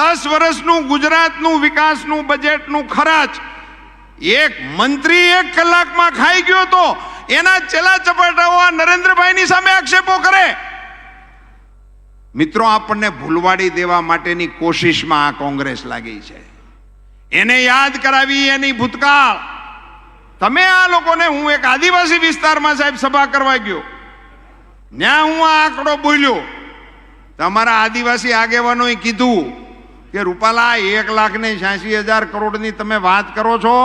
દસ વર્ષનું ગુજરાતનું વિકાસનું બજેટનું ખર્ચ. એક મંત્રી એક કલાકમાં ખાઈ ગયો તો એના ચેલા ચપાટાઓ આ નરેન્દ્રભાઈની સામે આક્ષેપો કરે. મિત્રો, આપણને ભૂલવાડી દેવા માટેની કોશિશમાં આ કોંગ્રેસ લાગી છે. એને યાદ કરાવી એની ભૂતકાળ. તમે આ લોકોને, હું એક આદિવાસી વિસ્તારમાં સાહેબ સભા કરવા ગયો. ત્યાં હું આ આંકડો બોલ્યો. તમારા આદિવાસી આગેવાનોએ કીધું કે રૂપાલા, એક લાખ ને છ્યાસી હજાર કરોડની તમે વાત કરો છો,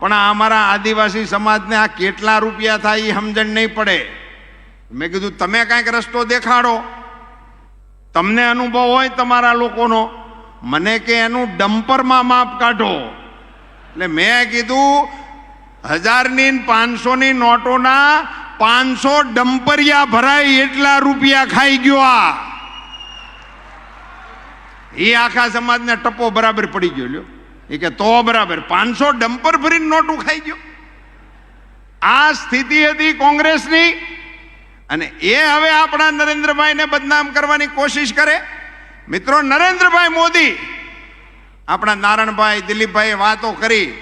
પણ આ અમારા આદિવાસી સમાજને આ કેટલા રૂપિયા થાય એ સમજણ નહીં પડે. મેં કીધું, તમે કાંઈક રસ્તો દેખાડો. તમને અનુભવ હોય તમારા લોકોનો. મને કે એનું ડમ્પરમાં માપ કાઢો. એટલે મેં કીધું, હજારની પાંચસોની નોટોના પાંચસો ડમ્પરિયા ભરાય એટલા રૂપિયા ખાઈ ગયો આ. એ આખા સમાજને ટપ્પો બરાબર પડી ગયો લ્યો. એ કે તો બરાબર, પાંચસો ડમ્પર ભરીને નોટું ખાઈ ગયો. આ સ્થિતિ હતી કોંગ્રેસની. અને એ હવે આપણા નરેન્દ્રભાઈને બદનામ કરવાની કોશિશ કરે. મિત્રો, નરેન્દ્રભાઈ મોદી, આપણા નારણભાઈ, દિલીપભાઈએ વાતો કરી.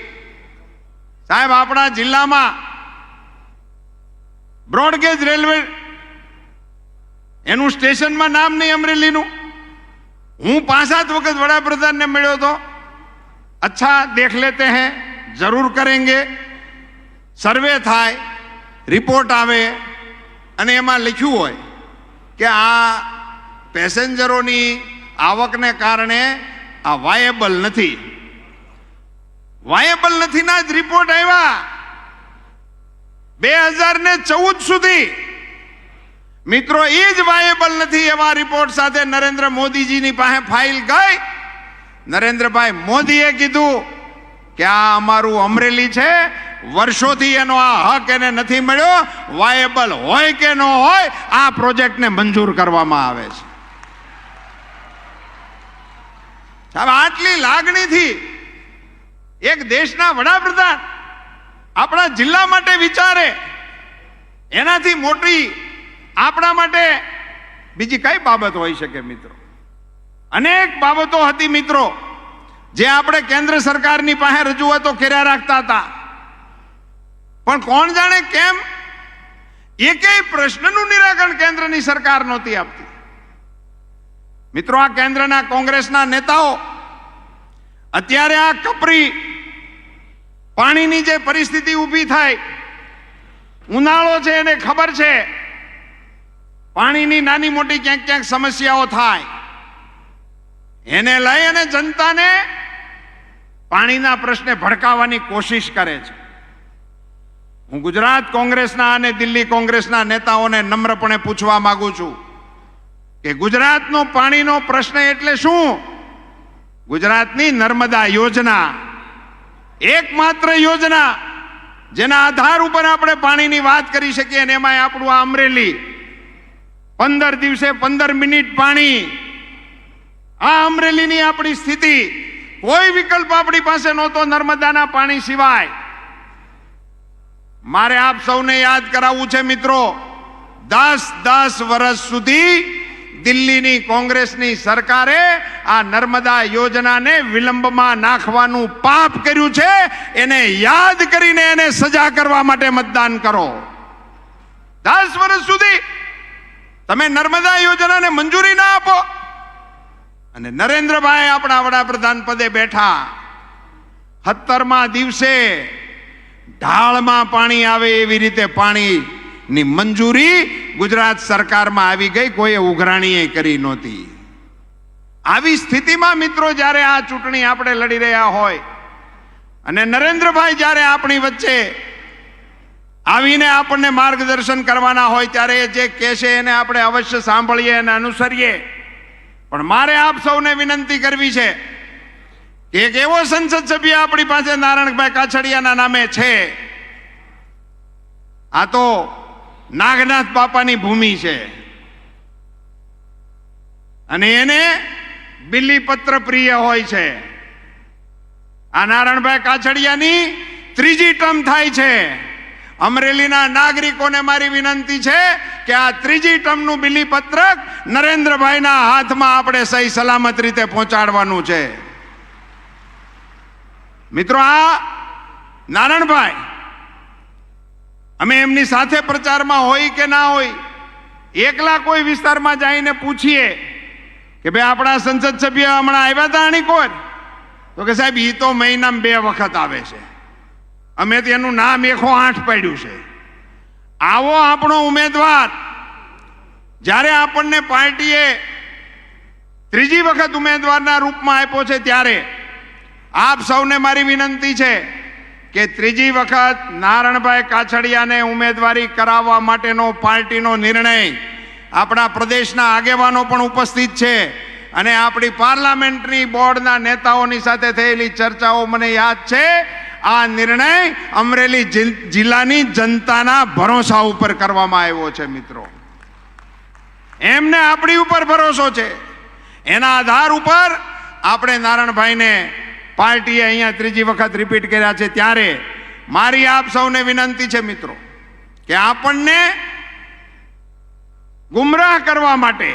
સાહેબ, આપણા જિલ્લામાં બ્રોડગેજ રેલવે, એનું સ્ટેશનમાં નામ નહીં અમરેલીનું. હું પાંચ વખત વડાપ્રધાનને મળ્યો હતો. અચ્છા, દેખ લેતે હૈ, જરૂર કરેંગે. સર્વે થાય, રિપોર્ટ આવે, અને એમાં લખ્યું હોય કે આ પેસેન્જરોની આવકને કારણે આ વાયેબલ નથી. વાયેબલ નથી ના જ રિપોર્ટ આવ્યા. બે હજાર ને ચૌદ સુધી મિત્રો, એ જ વાયેબલ નથી. એવા રિપોર્ટ સાથે નરેન્દ્ર મોદીજીની પાસે ફાઇલ ગઈ. નરેન્દ્રભાઈ મોદીએ કીધું કે આ અમારું અમરેલી છે. વર્ષોથી એનો આ હક એને નથી મળ્યો. વાયેબલ હોય કે ન હોય, આ પ્રોજેક્ટને મંજૂર કરવામાં આવે છે. સાહેબ, આટલી લાગણીથી એક દેશના વડાપ્રધાન આપણા જિલ્લા માટે વિચારે, એનાથી મોટી આપણા માટે બીજી કઈ બાબત હોઈ શકે મિત્રો? અનેક બાબતો હતી મિત્રો, જે આપણે કેન્દ્ર સરકારની પાસે રજૂઆતો કર્યા રાખતા હતા. પણ કોણ જાણે કેમ એકેય પ્રશ્નનું નિરાકરણ કેન્દ્રની સરકાર નહોતી આપતી. મિત્રો, આ કેન્દ્રના કોંગ્રેસના નેતાઓ અત્યારે આ કપરી પાણીની જે પરિસ્થિતિ ઊભી થાય, ઉનાળો છે એને ખબર છે પાણીની નાની મોટી ક્યાંક ક્યાંક સમસ્યાઓ થાય. એને લઈ અને જનતાને પાણીના પ્રશ્ને ભડકાવવાની કોશિશ કરે છે. હું ગુજરાત કોંગ્રેસના અને દિલ્હી કોંગ્રેસના નેતાઓને નમ્રપણે પૂછવા માંગુ છું કે ગુજરાતનો પાણીનો પ્રશ્ન એટલે શું? ગુજરાતની નર્મદા યોજના એકમાત્ર યોજના જેના આધાર ઉપર આપણે પાણીની વાત કરી શકીએ અને એમાં આપણું આ અમરેલી પંદર દિવસે પંદર મિનિટ પાણી. આ અમરેલીની આપણી સ્થિતિ. કોઈ વિકલ્પ આપણી પાસે નહોતો નર્મદાના પાણી સિવાય. મારે આપ સૌને યાદ કરાવવું છે મિત્રો. દસ દસ વર્ષ સુધી દિલ્હીની કોંગ્રેસની સરકારે આ નર્મદા યોજનાને વિલંબમાં નાખવાનું પાપ કર્યું છે. એને યાદ કરીને એને સજા કરવા માટે મતદાન કરો. દસ વર્ષ સુધી તમે નર્મદા યોજનાને મંજૂરી ના આપો. અને નરેન્દ્રભાઈ આપણા વડાપ્રધાન પદે બેઠા. સત્તરમા દિવસે ઢાળમાં પાણી આવે એવી રીતે પાણીની મંજૂરી ગુજરાત સરકારમાં આવી ગઈ, કોઈએ ઉઘરાણીએ કરી નહોતી. આવી સ્થિતિમાં મિત્રો જ્યારે આ ચૂંટણી આપણે લડી રહ્યા હોય અને નરેન્દ્રભાઈ જ્યારે આપણી વચ્ચે આવીને આપણને માર્ગદર્શન કરવાના હોય ત્યારે એ જે કહેશે એને આપણે અવશ્ય સાંભળીએ અને અનુસરીએ. પણ મારે આપ સૌને વિનંતી કરવી છે એક એવો સંસદ સભ્ય આપણી પાસે નારાયણભાઈ કાછડિયાના નામે છે. આ તો નાગનાથ બાપાની ભૂમિ છે. અને એને બિલીપત્ર પ્રિય હોય છે. આ નારાયણભાઈ કાછડિયાની ત્રીજી ટર્મ થાય છે. અમરેલીના નાગરિકોને મારી વિનંતી છે કે આ ત્રીજી ટર્મનું બિલી પત્રક નરેન્દ્રભાઈના હાથમાં આપણે સહી સલામત રીતે પહોંચાડવાનું છે. મિત્રો, આ નારણભાઈ, અમે એમની સાથે પ્રચારમાં હોય કે ના હોય, એકલા કોઈ વિસ્તારમાં જઈને પૂછીએ કે ભાઈ, આપણા સંસદ સભ્ય હમણાં આવ્યા હતા અણીકોર? તો કે સાહેબ એ તો મહિનામાં બે વખત આવે છે. અમે તેનું નામ એકો આઠ પાડ્યું છે. આવો આપણો ઉમેદવાર. જ્યારે આપણને પાર્ટીએ ત્રીજી વખત ઉમેદવારના રૂપમાં આપ્યો છે ત્યારે આપ સૌને મારી વિનંતી છે કે ત્રીજી વખત નારણભાઈ કાછડિયાને ઉમેદવારી કરાવવા માટેનો પાર્ટીનો નિર્ણય આપણા પ્રદેશના આગેવાનો પણ ઉપસ્થિત છે અને આપણી પાર્લામેન્ટની બોર્ડના નેતાઓની સાથે થયેલી ચર્ચાઓ મને યાદ છે. આ નિર્ણય અમરેલી જિલ્લાની જનતાના ભરોસા ઉપર કરવામાં આવ્યો છે, મિત્રો. એમને આપણી ઉપર ભરોસો છે. એના આધાર ઉપર આપણે નારાયણભાઈને પાર્ટીએ અહીંયા ત્રીજી વખત રિપીટ કર્યા છે. ત્યારે મારી આપ સૌને વિનંતી છે, મિત્રો, કે આપણને ગુમરાહ કરવા માટે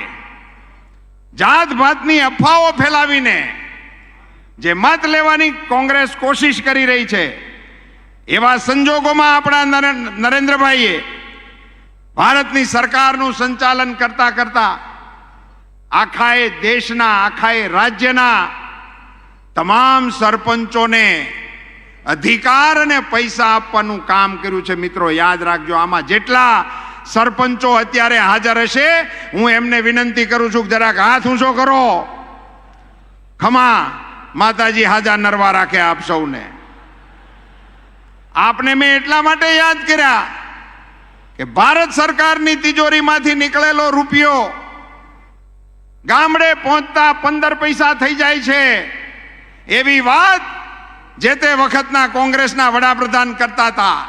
જાત ભાતની અફવાઓ ફેલાવીને જે મત લેવાની કોંગ્રેસ કોશિશ કરી રહી છે, એવા સંજોગોમાં આપણા નરેન્દ્રભાઈએ ભારતની સરકારનું સંચાલન કરતા કરતા આખાએ દેશના, આખાએ રાજ્યના તમામ સરપંચોને અધિકાર અને પૈસા આપવાનું કામ કર્યું છે. મિત્રો, યાદ રાખજો, આમાં જેટલા સરપંચો અત્યારે હાજર હશે, હું એમને વિનંતી કરું છું જરાક હાથ ઊંચો કરો. ખમા. માતાજી હાજા નરવા રાખે આપ સૌને. આપને મેં એટલા માટે યાદ કર્યા કે ભારત સરકારની તિજોરીમાંથી નીકળેલો રૂપિયો ગામડે પહોંચતા પંદર પૈસા થઈ જાય છે. એવી વાત જે તે વખતના કોંગ્રેસના વડાપ્રધાન કરતા હતા.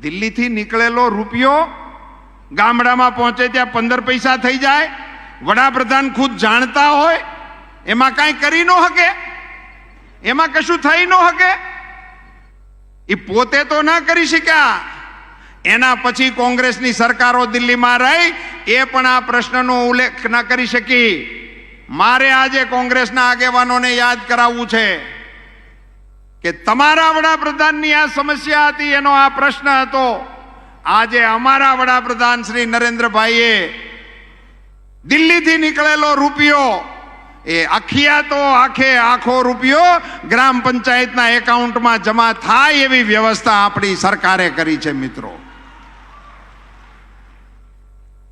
દિલ્હીથી નીકળેલો રૂપિયો ગામડામાં પહોંચે ત્યાં પંદર પૈસા થઈ જાય. વડાપ્રધાન ખુદ જાણતા હોય એમાં કાંઈ કરી ન શકે એમાં કશું થઈ ન શકે એ પોતે તો ન કરી શક્યા. એના પછી કોંગ્રેસની સરકારો દિલ્હીમાં રહી, એ પણ આ પ્રશ્નનો ઉલ્લેખ ન કરી શકી. મારે આજે કોંગ્રેસના આગેવાનોને યાદ કરાવવું છે કે તમારા વડાપ્રધાનની આ સમસ્યા હતી, એનો આ પ્રશ્ન હતો. આજે અમારા વડાપ્રધાન શ્રી નરેન્દ્રભાઈએ દિલ્હીથી નીકળેલો રૂપિયો એ અખિયા તો આખે આખો રૂપિયો ગ્રામ પંચાયતના એકાઉન્ટમાં જમા થાય એવી વ્યવસ્થા આપણી સરકારે કરી છે, મિત્રો.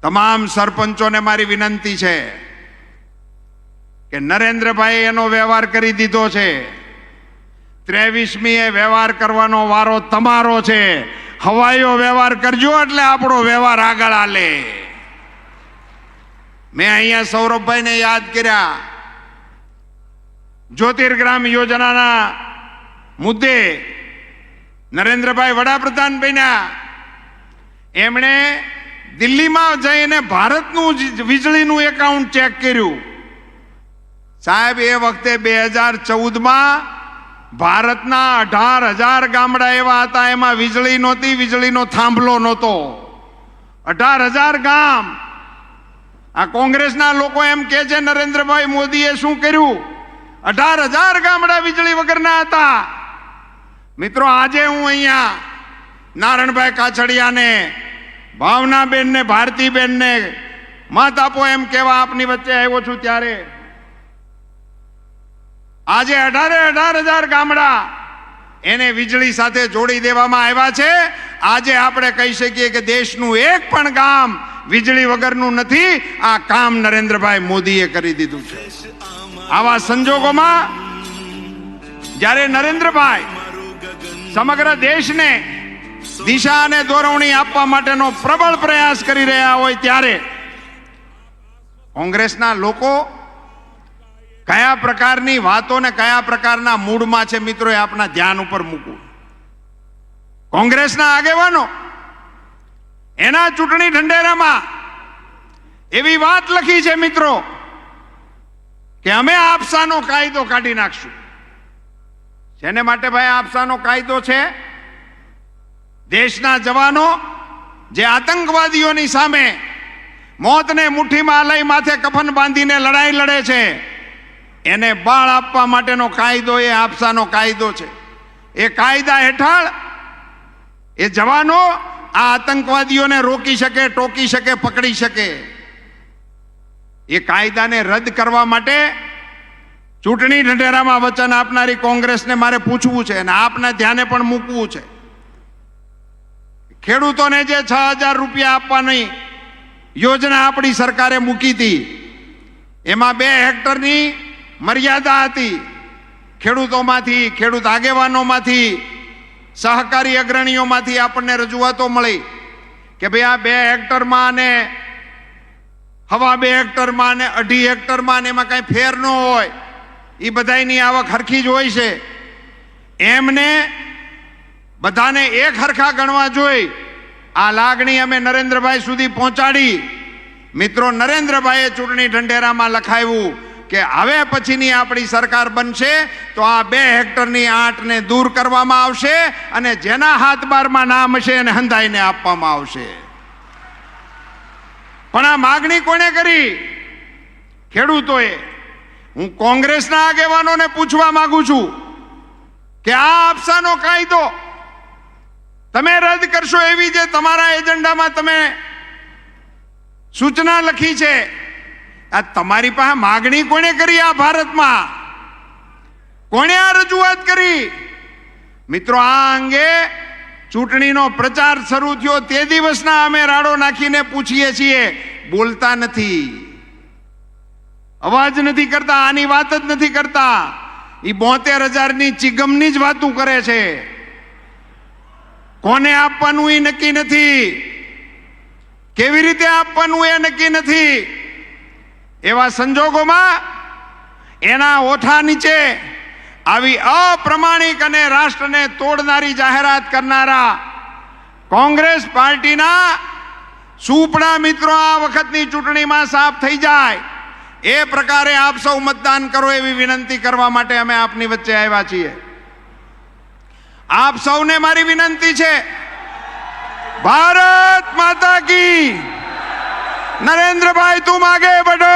તમામ સરપંચોને મારી વિનંતી છે કે નરેન્દ્રભાઈ એનો વ્યવહાર કરી દીધો છે. ત્રેવીસમી એ વ્યવહાર કરવાનો વારો તમારો છે. હવાઈઓ વ્યવહાર કરજો એટલે આપણો વ્યવહાર આગળ હાલે. મેં અહીંયા સૌરભભાઈને યાદ કર્યા. જ્યોતિર્ગ્રામ યોજનાના મુદ્દે નરેન્દ્રભાઈ વડાપ્રધાન બન્યા. એમણે દિલ્હીમાં જઈને ભારતનું વીજળીનું એકાઉન્ટ ચેક કર્યું. સાહેબ, એ વખતે બે હજાર ચૌદમાં ભારતના અઢાર હજાર ગામડા એવા હતા, એમાં વીજળી નહોતી, વીજળીનો થાંભલો નહોતો. અઢાર હજાર ગામ. આ કોંગ્રેસના લોકો એમ કે છે, નરેન્દ્રભાઈ મોદીએ શું કર્યું? અઢાર હજાર ગામડા વીજળી વગરના હતા. મિત્રો, આજે હું અહીંયા નારણભાઈ કાછડિયાને, ભાવનાબેનને, ભારતીબેનને મત આપો એમ કેવા આપની વચ્ચે આવ્યો છું ત્યારે. આજે અઢારે અઢાર હજાર ગામડા એને વીજળી સાથે જોડી દેવામાં આવ્યા છે. આજે આપણે કહી શકીએ કે દેશનું એક પણ ગામ વીજળી વગરનું નથી, આ કામ નરેન્દ્રભાઈ મોદીએ કરી દીધું છે. આવા સંજોગોમાં જ્યારે નરેન્દ્રભાઈ સમગ્ર દેશને દિશા અને દોરવણી આપવા માટેનો પ્રબળ પ્રયાસ કરી રહ્યા હોય ત્યારે કોંગ્રેસના લોકો કયા પ્રકારની વાતો ને કયા પ્રકારના મૂડમાં છે મિત્રો એ આપના ધ્યાન ઉપર મૂકવું. કોંગ્રેસના આગેવાનો એના ચૂંટણી ઢંઢેરામાં એવી વાત લખી છે મિત્રો કે અમે આપસાનો કાયદો કાઢી નાખશું. જેને માટે ભાઈ આપસાનો કાયદો છે? દેશના જવાનો જે આતંકવાદીઓની સામે મોતને મુઠ્ઠીમાં લઈ માથે કફન બાંધીને લડાઈ લડે છે, એને બળ આપવા માટેનો કાયદો એ આપસાનો કાયદો છે. એ કાયદા હેઠળ એ જવાનો આ આતંકવાદીઓને રોકી શકે, ટોકી શકે, પકડી શકે. એ કાયદાને રદ કરવા માટે ચૂંટણી ઢંઢેરામાં વચન આપનારી કોંગ્રેસને મારે પૂછવું છે અને આપના ધ્યાને પણ મૂકવું છે. ખેડૂતોને જે છ હજાર રૂપિયા આપવાની યોજના આપણી સરકારે મૂકી હતી, એમાં બે હેક્ટરની મર્યાદા હતી. ખેડૂતોમાંથી, ખેડૂત આગેવાનોમાંથી સહકારી અગ્રણીઓમાંથી આપણને રજૂઆતો મળી કે ભાઈ આ બે હેક્ટરમાં ને હવા બે હેક્ટરમાં ને અઢી હેક્ટરમાં ને એમાં કાંઈ ફેર ન હોય એ બધાયની આવક હરખી જ હોય છે. એમને બધાને એક હરખા ગણવા જોઈ, આ લાગણી અમે નરેન્દ્રભાઈ સુધી પહોંચાડી. મિત્રો, નરેન્દ્રભાઈએ ચૂંટણી ઢંઢેરામાં લખાવ્યું કે હવે પછીની આપણી સરકાર બનશે તો આ બે હેક્ટરની આંટને દૂર કરવામાં આવશે અને જેના હાથ બારમાં નામ હશે એને હંધાઈને આપવામાં આવશે. પણ આ માગણી કોણે કરી? ખેડૂતોએ. હું કોંગ્રેસના આગેવાનોને પૂછવા માંગુ છું કે આ આપસાનો કાયદો તમે રદ કરશો એવી જે તમારા એજન્ડામાં તમે સૂચના લખી છે આ તમારી પાસે માગણી કોણે કરી આ ભારતમાં? કોણે આ રજૂઆત કરી? મિત્રો, આ અંગે ચૂંટણીનો પ્રચાર શરૂ થયો. તે દિવસના અમે રાડો નાખીને પૂછીએ છીએ, બોલતા નથી. અવાજ નથી કરતા, આની વાત જ નથી કરતા. એ બોતેર હજારની ચિગમની જ વાતું કરે છે. કોને આપવાનું એ નક્કી નથી? કેવી રીતે આપવાનું એ નક્કી નથી? એવા સંજોગોમાં એના ઓઠા નીચે આવી અપ્રમાણિક અને રાષ્ટ્રને તોડનારી જાહેરાત કરનારા કોંગ્રેસ પાર્ટીના સુપડા મિત્રો આ વખતની ચૂંટણીમાં સાફ થઈ જાય. એ પ્રકારે આપ સૌ મતદાન કરો એવી વિનંતી કરવા માટે અમે આપની વચ્ચે આવ્યા છીએ. આપ સૌને મારી વિનંતી છે. ભારત માતા કી નરેન્દ્રભાઈ તું આગે बढ़ो